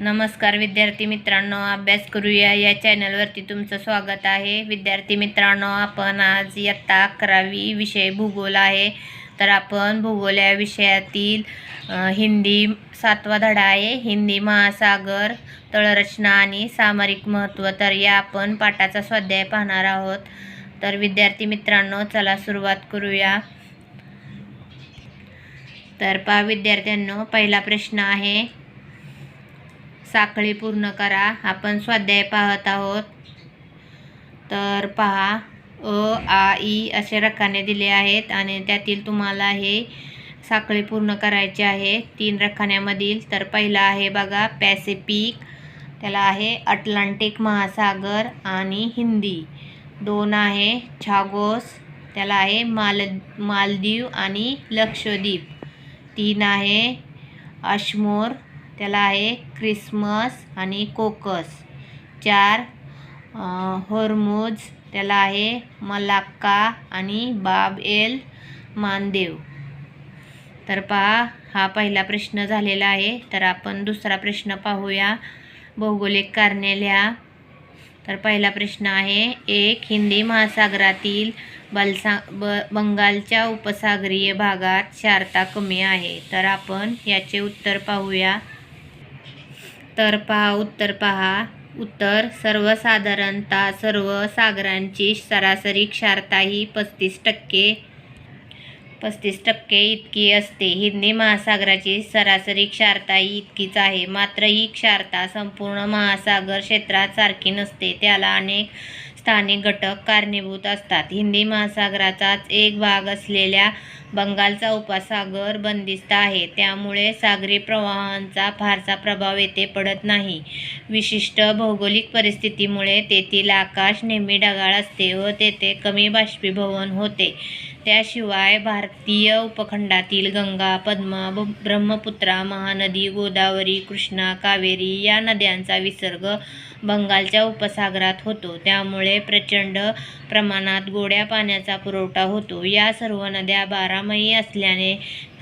नमस्कार विद्यार्थी मित्रांनो अभ्यास करूया. या चॅनलवरती तुमचं स्वागत आहे. विद्यार्थी मित्रांनो आपण आज इयत्ता अकरावी विषय भूगोल आहे. तर आपण भूगोल या विषयातील हिंदी सातवा धडा आहे. हिंदी महासागर तळरचना आणि सामरिक महत्त्व तर या आपण पाठाचा स्वाध्याय पाहणार आहोत. तर विद्यार्थी मित्रांनो चला सुरुवात करूया. तर पा विद्यार्थ्यांनो पहिला प्रश्न आहे. साखळी पूर्ण करा. आपण स्वाध्याय पाहत आहोत. तर पहा अ आ ई असे रखाने दिले आहेत आणि त्यातील तुम्हाला हे साखळी पूर्ण करायची आहे. तीन रखान्यामधील तर पहिला आहे बघा पॅसिफिक. त्याला आहे अटलांटिक महासागर आणि हिंदी. दोन आहे छागोस. त्याला आहे माल मालदीव आणि लक्षद्वीप. तीन आहे अशमोर. त्याला आहे क्रिसमस आणि कोकस. चार होर्मोज त्याला आहे मलाक्का आणि बाब एल मानदेव. तर पहा हा पहिला प्रश्न झालेला आहे. तर आपण दुसरा प्रश्न पाहूया. भौगोलिक कारणे लिहा. तर पहिला प्रश्न आहे एक हिंदी महासागरातील बलसा ब बंगालच्या उपसागरीय भागात क्षारता कमी आहे. तर आपण याचे उत्तर पाहूया. तर पहा उत्तर पहा. उत्तर सर्वसाधारणतः सर्व सागरांची सरासरी क्षारता ही पस्तीस टक्के पस्तीस टक्के इतकी असते. हिंदी महासागराची सरासरी क्षारता ही इतकीच आहे. मात्र ही क्षारता संपूर्ण महासागर क्षेत्रात सारखी नसते. त्याला अनेक स्थानिक घटक कारणीभूत असतात. हिंदी महासागराचाच एक भाग असलेल्या बंगालचा उपसागर बंदिस्त आहे. त्यामुळे सागरी प्रवाहांचा फारसा प्रभाव येथे पडत नाही. विशिष्ट भौगोलिक परिस्थितीमुळे तेथील आकाश नेहमी ढगाळ असते व तेथे कमी बाष्पीभवन होते. त्याशिवाय भारतीय उपखंडातील गंगा पद्मा ब- ब्रह्मपुत्रा महानदी गोदावरी कृष्णा कावेरी या नद्यांचा विसर्ग बंगालच्या उपसागरात होतो. त्यामुळे प्रचंड प्रमाणात गोड्या पाण्याचा पुरवठा होतो. या सर्व नद्या बारामही असल्याने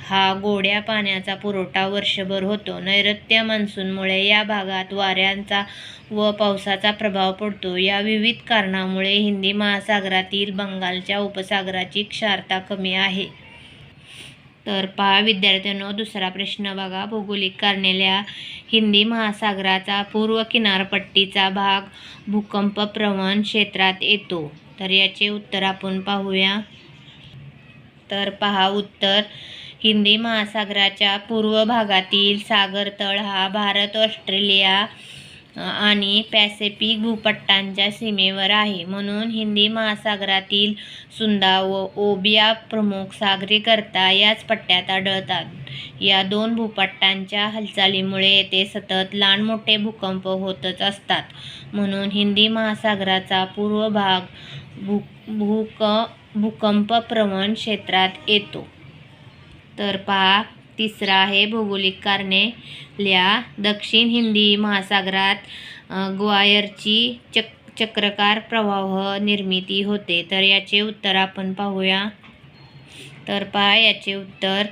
हा गोड्या पाण्याचा पुरवठा वर्षभर होतो. नैऋत्य मान्सूनमुळे या भागात वाऱ्यांचा व पावसाचा प्रभाव पडतो. या विविध कारणामुळे हिंदी महासागरातील बंगालच्या उपसागराची क्षारता कमी आहे. तर पहा विद्यार्थ्यांनो दुसरा प्रश्न बघा. भौगोलिक कारणेल्या हिंदी महासागराचा पूर्व किनारपट्टीचा भाग भूकंपप्रवण क्षेत्रात येतो. तर याचे उत्तर आपण पाहूया. तर पहा उत्तर. हिंदी महासागराच्या पूर्व भागातील सागरतळ हा भारत ऑस्ट्रेलिया आणि पॅसिफिक भूपट्टांच्या सीमेवर आहे. म्हणून हिंदी महासागरातील सुंदा व ओबिया प्रमुख सागरीकरता याच पट्ट्यात आढळतात. या दोन भूपट्टांच्या हालचालीमुळे येथे सतत लहान मोठे भूकंप होतच असतात. म्हणून हिंदी महासागराचा पूर्व भाग भू भूक भूकंपप्रवण क्षेत्रात येतो. तर पहा तिसरा आहे भौगोलिक कारणे लिहा दक्षिण हिंदी महासागरात ग्वायरची चक चक्रकार प्रवाह निर्मिती होते. तर याचे उत्तर आपण पाहूया. तर पहा याचे उत्तर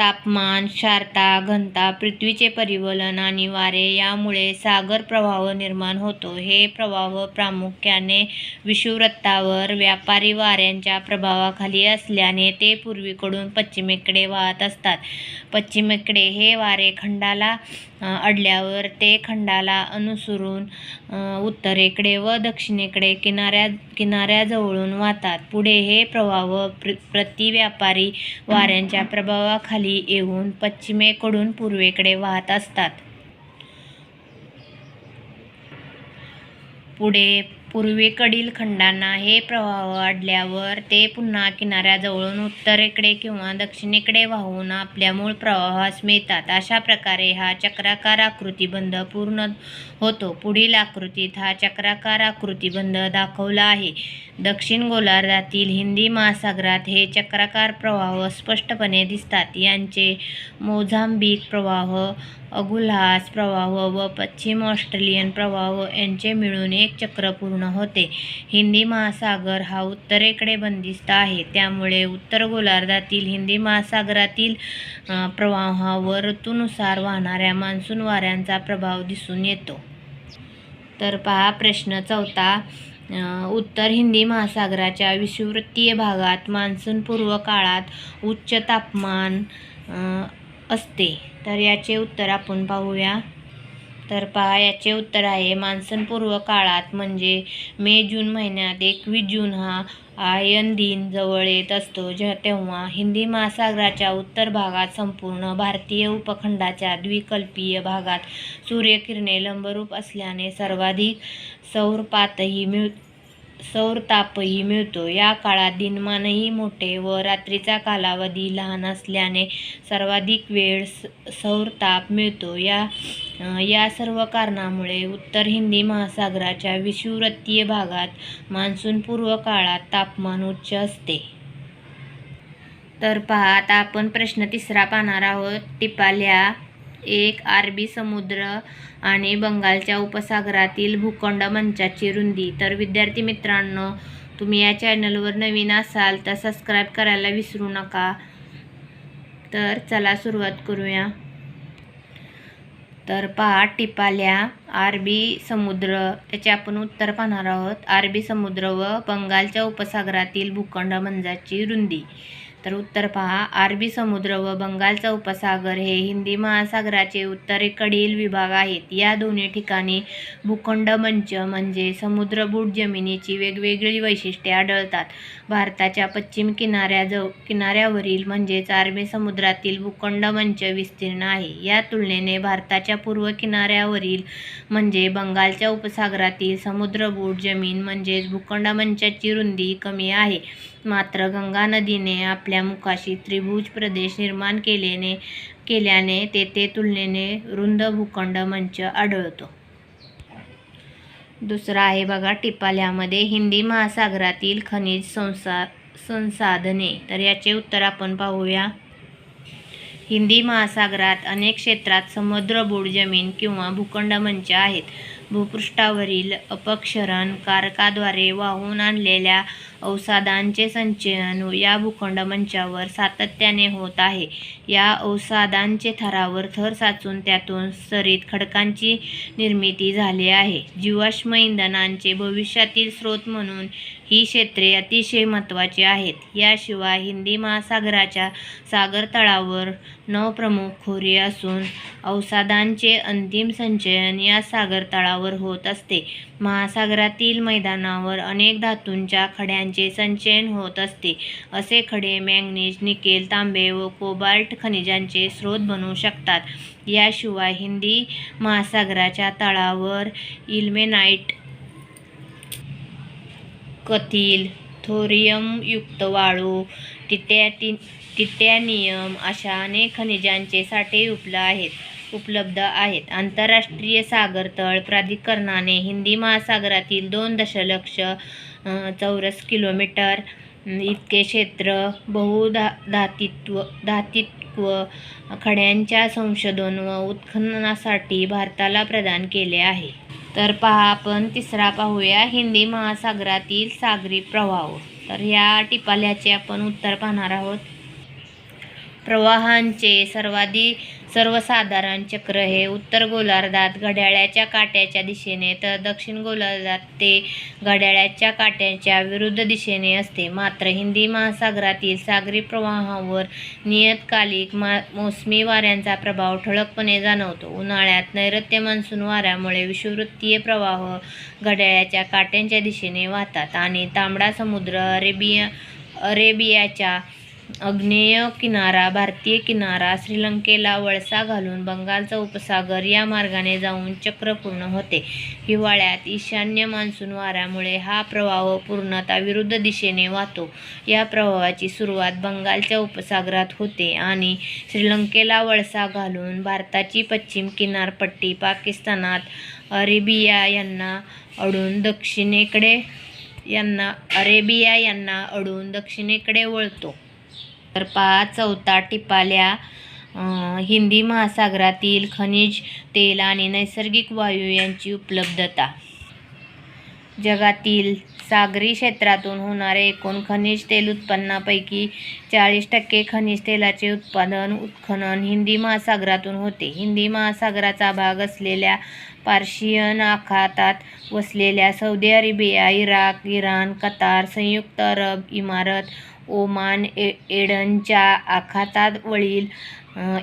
तापमान क्षारता घनता पृथ्वीचे परिवलन आणि वारे यामुळे सागर प्रवाह निर्माण होतो. हे प्रवाह प्रामुख्याने विषुवृत्तावर व्यापारी वाऱ्यांच्या प्रभावाखाली असल्याने ते पूर्वीकडून पश्चिमेकडे वाहत असतात. पश्चिमेकडे हे वारे खंडाला अडल्यावर ते खंडाला अनुसरून उत्तरेकडे व दक्षिणेकडे किनाऱ्या किनाऱ्याजवळून वाहतात. पुढे हे प्रवाह प्र प्रतिव्यापारी वाऱ्यांच्या प्रभावाखाली येऊन पश्चिमेकडून पूर्वेकडे वाहत असतात. पुढे पूर्वेकडील खंडांना हे प्रवाह अडल्यावर ते पुन्हा किनाऱ्याजवळून उत्तरेकडे किंवा दक्षिणेकडे वाहून आपल्या मूळ प्रवाहास मिळतात. अशा प्रकारे हा चक्राकार आकृतीबंध पूर्ण होतो. पुढील आकृतीत हा चक्राकार आकृतीबंध दाखवला आहे. दक्षिण गोलार्धातील हिंदी महासागरात हे चक्राकार प्रवाह स्पष्टपणे दिसतात. यांचे मोझांबिक प्रवाह अगुल्हास प्रवाह व पश्चिम ऑस्ट्रेलियन प्रवाह यांचे मिळून एक चक्र पूर्ण होते. हिंदी महासागर हा उत्तरेकडे बंदिस्त आहे. त्यामुळे उत्तर गोलार्धातील हिंदी महासागरातील प्रवाहावर ऋतूनुसार वाहणाऱ्या मान्सून वाऱ्यांचा प्रभाव दिसून येतो. तर पहा प्रश्न चौथा उत्तर हिंदी महासागराच्या विषुववृत्तीय भागात मान्सूनपूर्व काळात उच्च तापमान असते. तर याचे उत्तर आपण पाहूया. तर पहा याचे उत्तर आहे मान्सूनपूर्व काळात म्हणजे मे जून महिन्यात एकवीस जून हा आयन दिन जवळ येत असतो जे तेव्हा हिंदी महासागराच्या उत्तर भागात संपूर्ण भारतीय उपखंडाच्या द्विकल्पीय भागात सूर्यकिरणे लंबरूप असल्याने सर्वाधिक सौरपातही मिळ सौरतापही मिळतो. या काळात दिनमानही मोठे व रात्रीचा कालावधी लहान असल्याने सर्वाधिक वेळ स सौरताप मिळतो. या या सर्व कारणामुळे उत्तर हिंदी महासागराच्या विषुवृत्तीय भागात मान्सूनपूर्व काळात तापमान उच्च असते. तर पहा आता आपण प्रश्न तिसरा पाहणार आहोत. टिपाल्या एक अरबी समुद्र आणि बंगालच्या उपसागरातील भूखंड मंचाची रुंदी. तर विद्यार्थी मित्रांनो तुम्ही या चॅनलवर नवीन असाल तर सबस्क्राईब करायला विसरू नका. तर चला सुरुवात करूया. तर पहा टिपाल्या अरबी समुद्र. त्याचे आपण उत्तर पाहणार आहोत. अरबी समुद्र व बंगालच्या उपसागरातील भूखंड मंजाची रुंदी. तर उत्तर पहा. अरबी समुद्र व बंगालचा उपसागर हे हिंदी महासागराचे उत्तरेकडील विभाग आहेत. या दोन्ही ठिकाणी भूखंड मंच म्हणजे समुद्रबूट जमिनीची वेगवेगळी वैशिष्ट्ये आढळतात. भारताच्या पश्चिम किनाऱ्याजव किनाऱ्यावरील म्हणजेच अरबी समुद्रातील भूखंड मंच विस्तीर्ण आहे. या तुलनेने भारताच्या पूर्व किनाऱ्यावरील म्हणजे बंगालच्या उपसागरातील समुद्रबूट जमीन म्हणजेच भूखंड मंचाची रुंदी कमी आहे. मात्र गंगा नदीने आपल्या मुखाशी त्रिभुज प्रदेश निर्माण केल्याने केल्याने तेथे तुलनेने रुंद भूखंड मंच आढळतो. दुसरा आहे बघा टिपाल्यामध्ये हिंदी महासागरातील खनिज संसा संसाधने. तर याचे उत्तर आपण पाहूया. हिंदी महासागरात अनेक क्षेत्रात समुद्रबूड जमीन किंवा भूखंड मंच आहेत. भूपृष्ठावरील अपक्षरण कारकाद्वारे वाहून आणलेल्या अवसादांचे संचयन या भूखंड मंचावर सातत्याने होत आहे. या अवसादांचे थरावर थर साचून त्यातून सरीत खडकांची निर्मिती झाली आहे. जीवाश्म इंधनांचे भविष्यातील स्रोत म्हणून ही क्षेत्रे अतिशय महत्त्वाची आहेत. याशिवाय हिंदी महासागराच्या सागर तळावर नऊ प्रमुख खोरी असून अवसादांचे अंतिम संचयन या सागर तळावर होत असते. महासागरातील मैदानावर अनेक धातूंच्या खड्यांचे संचयन होत असते. असे खडे मॅंगनीज निकेल तांबे व कोबाल्ट खनिजांचे स्रोत बनू शकतात. याशिवाय हिंदी महासागराच्या तळावर इल्मेनाइट कथील थोरियमयुक्त वाळू टिटॅटि टिटॅनियम अशा अनेक खनिजांचे साठे उपल आहेत उपलब्ध आहेत. आंतरराष्ट्रीय सागरतळ प्राधिकरणाने हिंदी महासागरातील दोन दशलक्ष चौरस किलोमीटर इतके क्षेत्र बहुधा धातित्व व खड्यांच्या संशोधन व उत्खननासाठी भारताला प्रदान केले आहे. तर पहा आपण तिसरा पाहूया. हिंदी महासागरातील सागरी प्रवाह. तर ह्या टिपाल्याचे आपण उत्तर पाहणार आहोत. प्रवाहांचे सर्वाधिक सर्वसाधारण चक्र हे उत्तर गोलार्धात घड्याळाच्या काट्याच्या दिशेने तर दक्षिण गोलार्धात ते घड्याळाच्या काट्याच्या विरुद्ध दिशेने असते. मात्र हिंदी महासागरातील सागरी प्रवाहावर नियतकालिक मा मोसमी वाऱ्यांचा प्रभाव ठळकपणे जाणवतो. उन्हाळ्यात नैऋत्य मान्सून वाऱ्यामुळे विषुववृत्तीय प्रवाह घड्याळाच्या काट्यांच्या दिशेने वाहतात आणि तांबडा समुद्र अरेबिया अरेबियाच्या आग्नेय किनारा भारतीय किनारा श्रीलंकेला वळसा घालून बंगालचा उपसागर या मार्गाने जाऊन चक्र पूर्ण होते. हिवाळ्यात ईशान्य मान्सून वाऱ्यामुळे हा प्रवाह पूर्णतः विरुद्ध दिशेने वाहतो. या प्रवाहाची सुरुवात बंगालच्या उपसागरात होते आणि श्रीलंकेला वळसा घालून भारताची पश्चिम किनारपट्टी पाकिस्तानात अरेबिया यांना अडून दक्षिणेकडे यांना अरेबिया यांना अडून दक्षिणेकडे वळतो. तर पाच चौथा टिपाल्या हिंदी महासागरातील खनिज तेल आणि नैसर्गिक वायू यांची उपलब्धता. जगातील सागरी क्षेत्रातून होणारे एकूण खनिज तेल उत्पन्नापैकी चाळीस टक्के खनिज तेलाचे उत्पादन उत्खनन हिंदी महासागरातून होते. हिंदी महासागराचा भाग असलेल्या पार्शियन आखातात वसलेल्या Saudi Arabia Iraq Iran Qatar संयुक्त अरब इमारत ओमान ए एडनच्या आखातावरील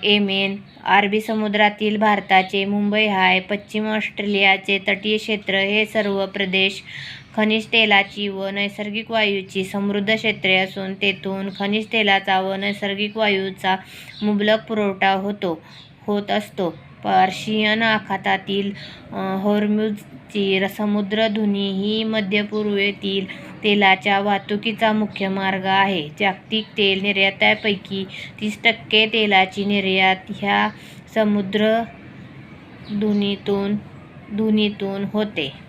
एमेन अरबी समुद्रातील भारताचे मुंबई हाय पश्चिम ऑस्ट्रेलियाचे तटीय क्षेत्र हे सर्व प्रदेश खनिज तेलाची व नैसर्गिक वायूची समृद्ध क्षेत्रे असून तेथून खनिज तेलाचा व नैसर्गिक वायूचा मुबलक पुरवठा होतो होत असतो. पर्शियन आखातातील अ, समुद्रधुनी ही मध्य पूर्वेतील तेलाच्या वाहतुकीचा मुख्य मार्ग आहे. जागतिक तेल निर्यातापैकी तीस टक्के तेलाची निर्यात ह्या समुद्र धुनीतून धुनीतून होते.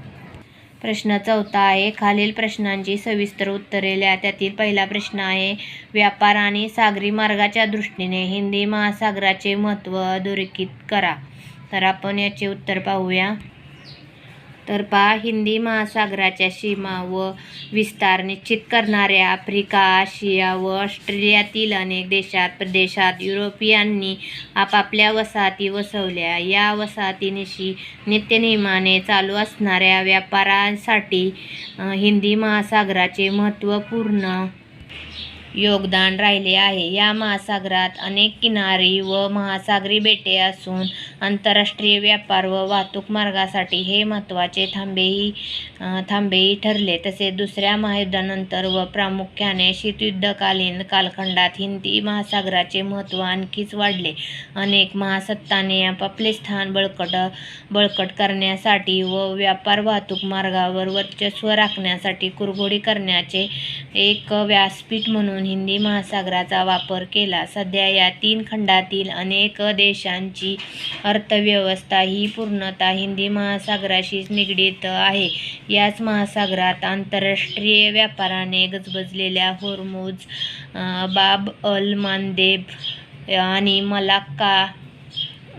प्रश्न चौथा आहे. खालील प्रश्नांची सविस्तर उत्तरे लिहा. त्यातील पहिला प्रश्न आहे व्यापार आणि सागरी मार्गाच्या दृष्टीने हिंदी महासागराचे महत्त्व अधोरेखित करा. तर आपण याचे उत्तर पाहूया. तर पहा हिंदी महासागराच्या सीमा व विस्तार निश्चित करणाऱ्या आफ्रिका आशिया व ऑस्ट्रेलियातील अनेक देशात प्रदेशात युरोपियांनी आपापल्या वसाहती वसवल्या. या वसाहतीनिशी नित्यनियमाने चालू असणाऱ्या व्यापारासाठी हिंदी महासागराचे महत्त्वपूर्ण योगदान राहिले आहे. या महासागरात अनेक किनारी व महासागरी बेटे असून आंतरराष्ट्रीय व्यापार व वाहतूक मार्गासाठी हे महत्त्वाचे थांबेही थांबेही ठरले. तसेच दुसऱ्या महायुद्धानंतर व प्रामुख्याने शीतयुद्धकालीन कालखंडात हिंदी महासागराचे महत्त्व आणखीच वाढले. अनेक महासत्ताने आपापले स्थान बळकट बळकट करण्यासाठी व व्यापार वाहतूक मार्गावर वर्चस्व राखण्यासाठी कुरघोडी करण्याचे एक व्यासपीठ म्हणून म्हणून हिंदी महासागराचा वापर केला. सध्या या तीन खंडातील अनेक देशांची अर्थव्यवस्था ही पूर्णतः हिंदी महासागराशीच निगडीत आहे. याच महासागरात आंतरराष्ट्रीय व्यापाराने गजबजलेल्या होरमुज बाब अल मांदेब आणि मलाक्का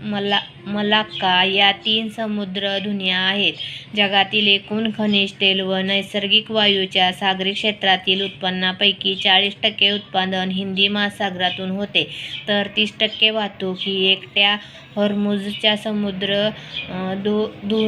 मला मलाक्का या तीन समुद्र दुनिया आहेत. जगातील एकूण खनिज तेल व नैसर्गिक वायूच्या सागरी क्षेत्रातील उत्पन्नापैकी चाळीस टक्के उत्पादन हिंदी महासागरातून होते. तर तीस टक्के वाहतूक ही एकट्या हॉर्मुझच्या समुद्र दो धु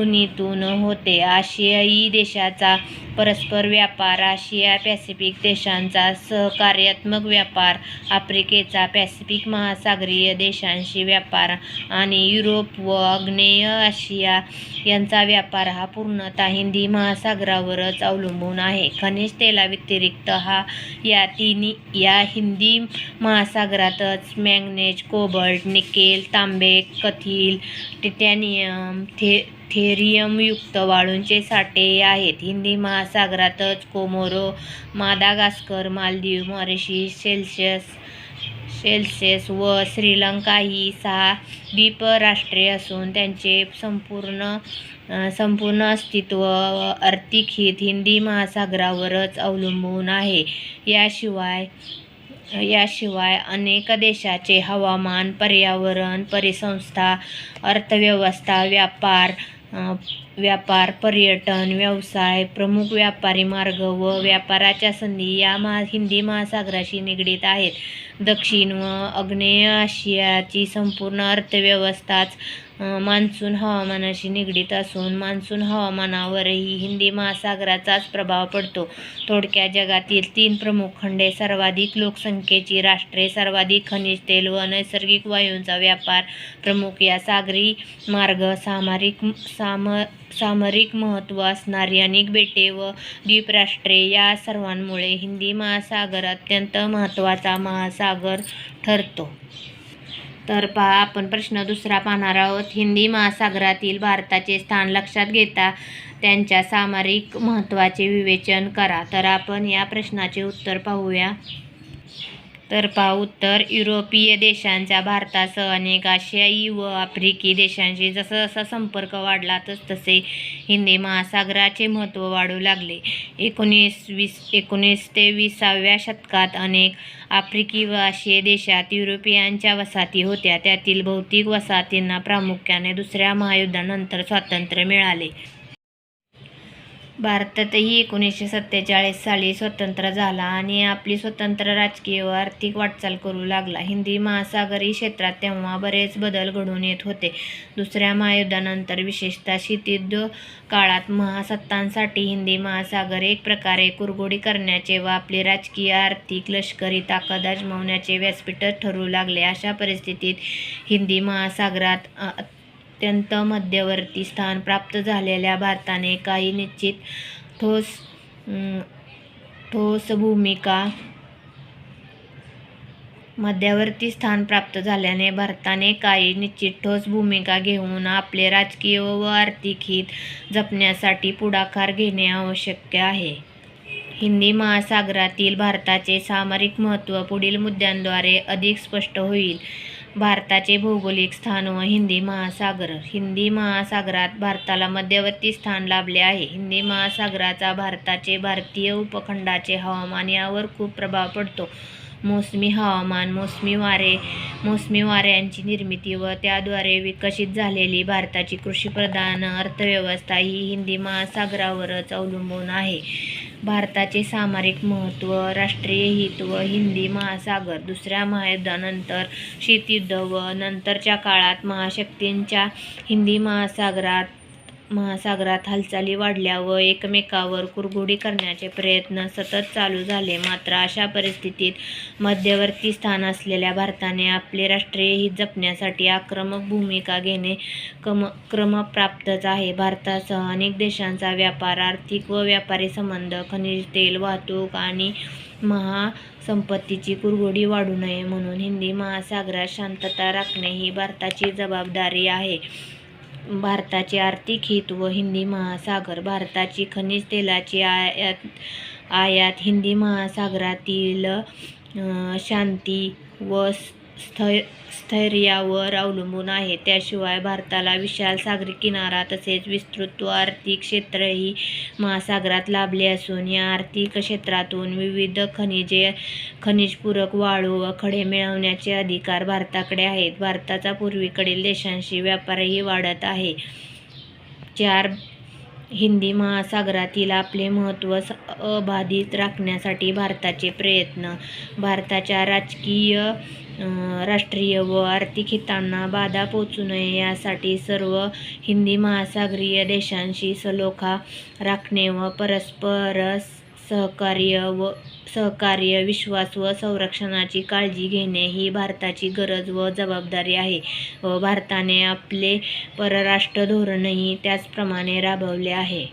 होते. आशियाई देशाचा परस्पर व्यापार आशिया पॅसिफिक देशांचा सहकार्यात्मक व्यापार आफ्रिकेचा पॅसिफिक महासागरीय देशांशी व्यापार आणि युरोप व आग्नेय आशिया यांचा व्यापार हा पूर्णतः हिंदी महासागरावरच अवलंबून आहे. खनिज तेलाव्यतिरिक्त हा या तिन्ही या हिंदी महासागरातच मॅंगनेज कोबल्ट निकेल तांबे कथील टिटॅनियम थे थेरियमयुक्त वाळूंचे साठे आहेत. Hindi महासागरातच Comoro Madagascar Maldives Mauritius Seychelles Seychelles व श्रीलंका ही सहा द्वीपराष्ट्रे असून त्यांचे संपूर्ण संपूर्ण अस्तित्व आर्थिक हित हिंदी महासागरावरच अवलंबून आहे. याशिवाय याशिवाय अनेक देशाचे हवामान पर्यावरण परिसंस्था अर्थव्यवस्था व्यापार व्यापार पर्यटन व्यवसाय प्रमुख व्यापारी मार्ग व व्यापाराच्या संधी या महा हिंदी महासागराशी निगडीत आहेत. दक्षिण व आग्नेय आशियाची संपूर्ण अर्थव्यवस्थाच मान्सून हवामानाशी निगडीत असून मान्सून हवामानावरही हिंदी महासागराचाच प्रभाव पडतो. थोडक्या जगातील तीन प्रमुख खंडे सर्वाधिक लोकसंख्येची राष्ट्रे सर्वाधिक खनिज तेल व नैसर्गिक वायूंचा व्यापार प्रमुख या सागरी मार्ग सामरिक साम सामरिक महत्त्व असणारी अनेक बेटे व द्वीपराष्ट्रे या सर्वांमुळे हिंदी महासागर अत्यंत महत्त्वाचा महासागर ठरतो. तर पहा आपण प्रश्न दुसरा पाहणार आहोत. हिंदी महासागरातील भारताचे स्थान लक्षात घेता त्यांच्या सामरिक महत्त्वाचे विवेचन करा. तर आपण या प्रश्नाचे उत्तर पाहूया. तर उत्तर युरोपीय देशांचा भारतासह अनेक आशियाई व आफ्रिकी देशांशी जसा जसा संपर्क वाढला तस तसे हिंदी महासागराचे महत्त्व वाढू लागले. एकोणीस वीस एकोणीस ते विसाव्या शतकात अनेक आफ्रिकी व आशियाई देशात युरोपियांच्या वसाहती होत्या. त्यातील भौतिक वसाहतींना प्रामुख्याने दुसऱ्या महायुद्धानंतर स्वातंत्र्य मिळाले. भारतातही एकोणीसशे सत्तेचाळीस साली स्वतंत्र झाला आणि आपली स्वतंत्र राजकीय व आर्थिक वाटचाल करू लागला. हिंदी महासागरी क्षेत्रात तेव्हा बरेच बदल घडून येत होते. दुसऱ्या महायुद्धानंतर विशेषतः शीतयुद्ध काळात महासत्तांसाठी हिंदी महासागर एक प्रकारे कुरगोडी करण्याचे व आपली राजकीय, आर्थिक, लष्करी ताकद अजमावण्याचे व्यासपीठ ठरू लागले. अशा परिस्थितीत हिंदी महासागरात अत्यंत मध्यवर्ती स्थान प्राप्त झालेल्या भारताने काही निश्चित ठोस ठोस भूमिका मध्यवर्ती स्थान प्राप्त झाल्याने भारताने काही निश्चित ठोस भूमिका घेऊन आपले राजकीय व आर्थिक हित जपण्यासाठी पुढाकार घेणे आवश्यक आहे. हिंदी महासागरातील भारताचे सामरिक महत्त्व पुढील मुद्द्यांद्वारे अधिक स्पष्ट होईल. भारताचे भौगोलिक स्थान व हिंदी महासागर. हिंदी महासागरात भारताला मध्यवर्ती स्थान लाभले आहे. हिंदी महासागराचा भारताचे भारतीय उपखंडाचे हवामान यावर खूप प्रभाव पडतो. मोसमी हवामान, मोसमी वारे, मोसमी वाऱ्यांची निर्मिती व त्याद्वारे विकसित झालेली भारताची कृषीप्रधान अर्थव्यवस्था ही हिंदी महासागरावरच अवलंबून आहे. भारताचे सामरिक महत्त्व, राष्ट्रीय हित व हिंदी महासागर. दुसऱ्या महायुद्धानंतर शीतयुद्ध व नंतरच्या काळात महाशक्तींच्या हिंदी महासागरात महासागरात हालचाली वाढल्या व एकमेकावर कुरघोडी करण्याचे प्रयत्न सतत चालू झाले. मात्र अशा परिस्थितीत मध्यवर्ती स्थान असलेल्या भारताने आपले राष्ट्रीय हित जपण्यासाठी आक्रमक भूमिका घेणे क्रमप्राप्तच आहे. भारतासह अनेक देशांचा व्यापार, आर्थिक व व्यापारी संबंध, खनिज तेल वाहतूक आणि महासंपत्तीची कुरघोडी वाढू नये म्हणून हिंदी महासागरात शांतता राखणे ही भारताची जबाबदारी आहे. भारताचे आर्थिक हित व हिंदी महासागर. भारताची खनिज तेलाची आयात हिंदी महासागरातील शांती व स्थै स्थैर्यावर अवलंबून आहे. त्याशिवाय भारताला विशाल सागरी किनारा तसेच विस्तृत आर्थिक क्षेत्रही महासागरात लाभले असून या आर्थिक क्षेत्रातून विविध खनिजे, खनिजपूरक वाळू व खडे मिळवण्याचे अधिकार भारताकडे आहेत. भारताचा पूर्वेकडील देशांशी व्यापारही वाढत आहे. चार हिंदी महासागरातील आपले महत्त्व अबाधित राखण्यासाठी भारताचे प्रयत्न. भारताच्या राजकीय, राष्ट्रीय व आर्थिक हितांना बाधा पोहोचू नये यासाठी सर्व हिंदी महासागरीय देशांशी सलोखा राखणे व परस्पर सहकार्य, विश्वास व संरक्षणाची काळजी घेणे ही भारताची गरज व जबाबदारी आहे व भारताने आपले परराष्ट्र धोरणही त्याचप्रमाणे राबवले आहे.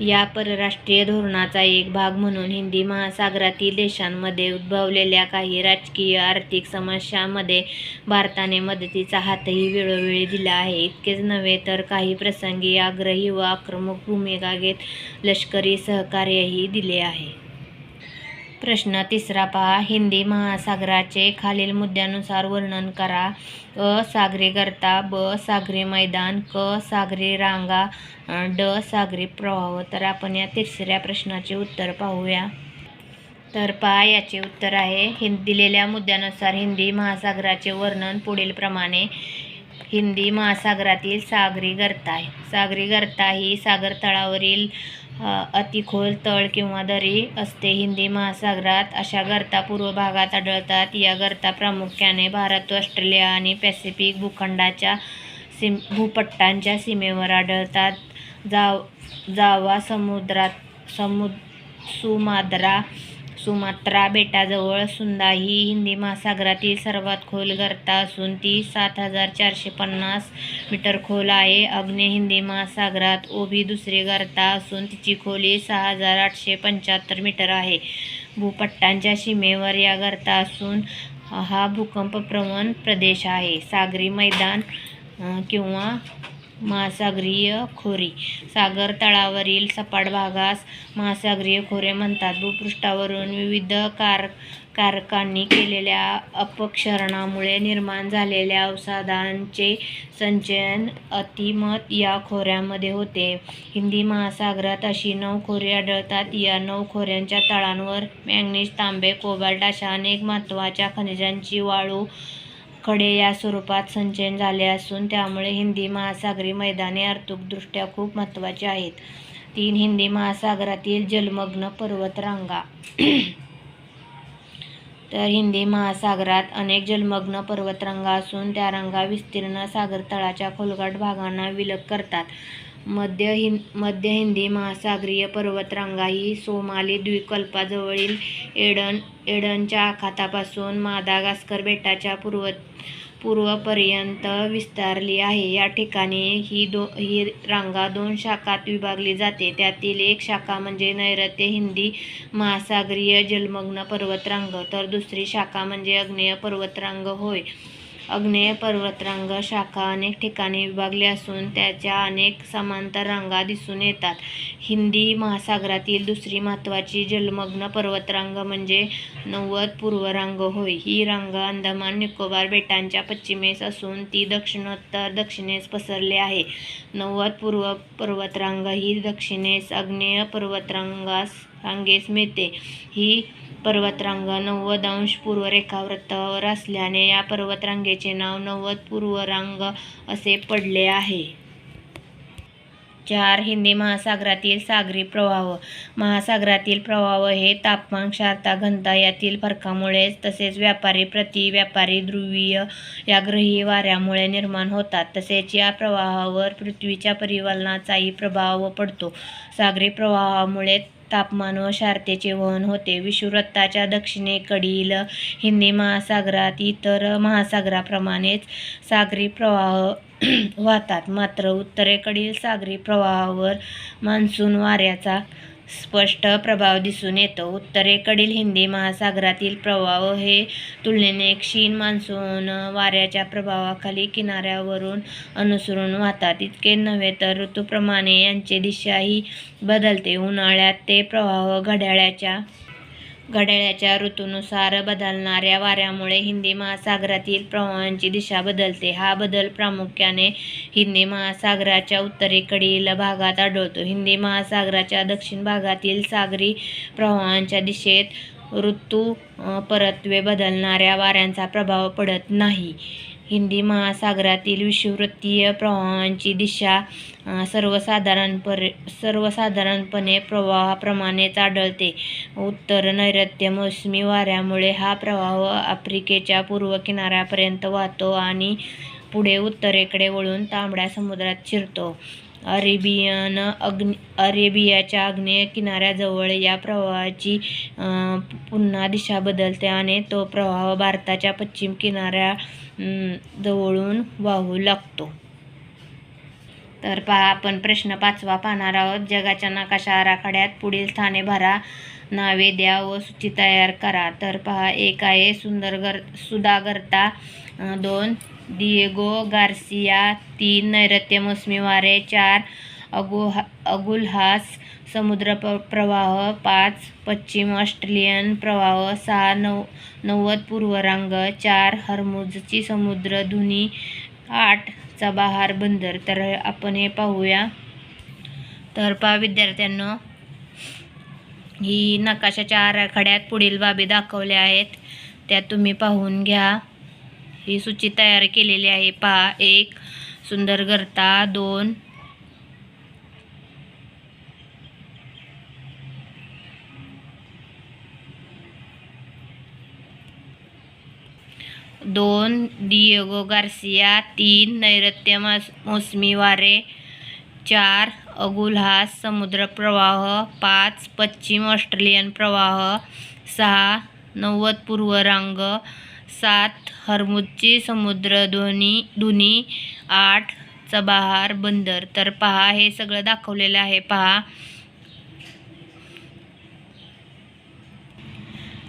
या परराष्ट्रीय धोरणाचा एक भाग म्हणून हिंदी महासागरातील देशांमध्ये उद्भवलेल्या काही राजकीय, आर्थिक समस्यांमध्ये भारताने मदतीचा हातही वेळोवेळी दिला आहे. इतकेच नव्हे तर काही प्रसंगी आग्रही व आक्रमक भूमिका घेत लष्करी सहकार्यही दिले आहे. प्रश्न तिसरा पहा. हिंदी महासागराचे खालील मुद्द्यानुसार वर्णन करा. अ. सागरी गर्ता ब. सागरी मैदान क. सागरी रांगा ड. सागरी प्रवाह तर आपण या तिसऱ्या प्रश्नाचे उत्तर पाहूया. तर पहा याचे उत्तर आहे दिलेल्या मुद्द्यानुसार हिंदी महासागराचे वर्णन पुढीलप्रमाणे हिंदी महासागरातील सागरी गर्ता. सागरी गर्ता ही सागरतळावरील अतिखोल तळ किंवा दरी असते. हिंदी महासागरात अशा गर्ता पूर्व भागात आढळतात. या गर्ता प्रामुख्याने भारत, ऑस्ट्रेलिया आणि पॅसिफिक भूखंडाच्या सीम भूपट्टांच्या सीमेवर आढळतात. जाव जावा सुमात्रा बेटाजवळ सुंदा ही हिंदी महासागरातील सर्वात खोल गर्ता असून ती सात हजार चारशे पन्नास मीटर खोल आहे. अग्नि हिंदी महासागरात ओबी दुसरी गर्ता असून तिची खोली सहा हजार आठशे पंच्याहत्तर मीटर आहे. भूपट्टांच्या सीमेवर या गर्ता असून हा भूकंपप्रवण प्रदेश आहे. सागरी मैदान किंवा महासागरीय खोरी. सागर तळावरील सपाट भागास महासागरीय खोरे म्हणतात. भूपृष्ठावरून विविध कार कारकांनी केलेल्या अपक्षरणामुळे निर्माण झालेल्या अवसादांचे संचयन अतिमत या खोऱ्यामध्ये होते. हिंदी महासागरात अशी नऊ खोरी आढळतात. या नऊ खोऱ्यांच्या तळांवर मॅंगनीज, तांबे, कोबाल्ट अशा अनेक महत्त्वाच्या खनिजांची वाळू, खडे या स्वरूपात संचयन झाले असून त्यामुळे हिंदी महासागरी मैदाने आर्थिकदृष्ट्या खूप महत्त्वाची आहेत. तीन हिंदी महासागरातील जलमग्न पर्वतरांगा तर हिंदी महासागरात अनेक जलमग्न पर्वतरांगा असून त्या रांगा विस्तीर्ण सागर तळाच्या खोलगट भागांना विलग करतात मध्य हिं मध्य हिंदी महासागरीय पर्वतरांगा ही सोमाली द्वीपकल्पाजवळील एडन एडनच्या आखातापासून मादागास्कर बेटाच्या पूर्व पूर्वपर्यंत विस्तारली आहे. या ठिकाणी ही दो ही रांगा दोन शाखात विभागली जाते. त्यातील एक शाखा म्हणजे नैऋत्य हिंदी महासागरीय जलमग्न पर्वतरांग तर दुसरी शाखा म्हणजे अग्नेय पर्वतरांग होय. अग्नेय पर्वतरांग शाखा अनेक ठिकाणी विभागली असून त्याच्या अनेक समांतर रांगा दिसून येतात. हिंदी महासागरातील दुसरी महत्त्वाची जलमग्न पर्वतरांग म्हणजे नव्वद पूर्वरांग होय. ही रांग अंदमान निकोबार बेटांच्या पश्चिमेस असून ती दक्षिणोत्तर दक्षिणेस पसरली आहे. नव्वद पूर्व पर्वतरांग ही दक्षिणेस आग्नेय पर्वतरांगास रांगेस मिळते ही पर्वतरांग नव्वद अंश पूर्व रेखावृत्तावर असल्याने या पर्वतरांगेचे नाव नव्वद पूर्वरांग असे पडले आहे. चार हिंदी महासागरातील सागरी प्रवाह. महासागरातील प्रवाह हे तापमान क्षारता घनता यातील फरकामुळेच तसेच व्यापारी प्रति व्यापारी ध्रुवीय या ग्रही वाऱ्यामुळे निर्माण होतात. तसेच या प्रवाहावर पृथ्वीच्या परिवलनाचाही प्रभाव पडतो. सागरी प्रवाहामुळे तापमान व शारतेचे वहन होते. विषुववृत्ताच्या दक्षिणेकडील हिंदी महासागरात इतर महासागराप्रमाणेच सागरी प्रवाह वाहतात. मात्र उत्तरेकडील सागरी प्रवाहावर मान्सून वाऱ्याचा स्पष्ट प्रभाव दिसून येतो. उत्तरेकडील हिंदी महासागरातील प्रवाह हे तुलनेने क्षीण मान्सून वाऱ्याच्या प्रभावाखाली किनाऱ्यावरून अनुसरून वाहतात. इतके नव्हे तर ऋतूप्रमाणे यांची दिशाही बदलते. उन्हाळ्यात ते प्रवाह घड्याळ्याच्या घड्याळ्याच्या ऋतूनुसार बदलणाऱ्या वाऱ्यामुळे हिंदी महासागरातील प्रवाहांची दिशा बदलते. हा बदल प्रामुख्याने हिंदी महासागराच्या उत्तरेकडील भागात आढळतो. हिंदी महासागराच्या दक्षिण भागातील सागरी प्रवाहांच्या दिशेत ऋतू परत्वे बदलणाऱ्या वाऱ्यांचा प्रभाव पडत नाही. हिंदी महासागरातील विषुववृत्तीय प्रवाहांची दिशा सर्वसाधारणपर सर्वसाधारणपणे प्रवाहाप्रमाणेच आढळते. उत्तर नैऋत्य मोसमी वाऱ्यामुळे हा प्रवाह आफ्रिकेच्या पूर्व किनाऱ्यापर्यंत वाहतो आणि पुढे उत्तरेकडे वळून तांबड्या समुद्रात शिरतो. अरेबियन अग्नि अरेबियाच्या आग्नेय किनाऱ्याजवळ या प्रवाहाची पुन्हा दिशा बदलते आणि तो प्रवाह भारताच्या पश्चिम किनाऱ्या जवळून वाहू लागतो. तर पहा आपण प्रश्न पाचवा पाहणार आहोत. जगाच्या नकाशा आराखड्यात पुढील स्थाने भरा नावे द्या व सूची तयार करा. तर पहा एक आहे सुंदरगर सुधागरता दोन दिएगो गार्सिया तीन नैऋत्य मोसमी वारे चार अगुहा अगुलहास समुद्र प प्रवाह पाच पश्चिम ऑस्ट्रेलियन प्रवाह सहा नऊ नव्वद पूर्वरांग चार हरमुजची समुद्रधुनी आठ चबाहार बंदर. तर आपण हे पाहूया. तर पहा विद्यार्थ्यांनो ही नकाशाच्या आराखड्यात पुढील बाबी दाखवल्या आहेत. त्या तुम्ही पाहून घ्या. ही सूची तयार केलेली आहे. पहा एक सुंदर गर्ता दोन दोन दिएगो गार्सिया तीन नैऋत्य मोसमी वारे चार अगुलहास समुद्र प्रवाह पाच पश्चिम ऑस्ट्रेलियन प्रवाह सहा नव्वद पूर्व रांग सात हरमुजची समुद्र धुनी आठ चबाहार बंदर. तर पहा हे सगळं दाखवलेलं आहे. पहा.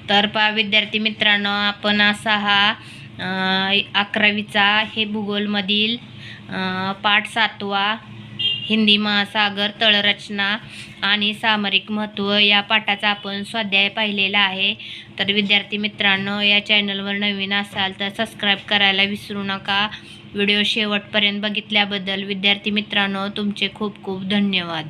तर पहा विद्यार्थी मित्रांनो आपण असा हा अकरावीचा हे भूगोलमधील पाठ सातवा हिंदी महासागर तळरचना आणि सामरिक महत्त्व या पाठाचा आपण स्वाध्याय पाहिलेला आहे. तर विद्यार्थी मित्रांनो या चॅनलवर नवीन असाल तर सबस्क्राईब करायला विसरू नका. व्हिडिओ शेवटपर्यंत बघितल्याबद्दल विद्यार्थी मित्रांनो तुमचे खूप खूप धन्यवाद.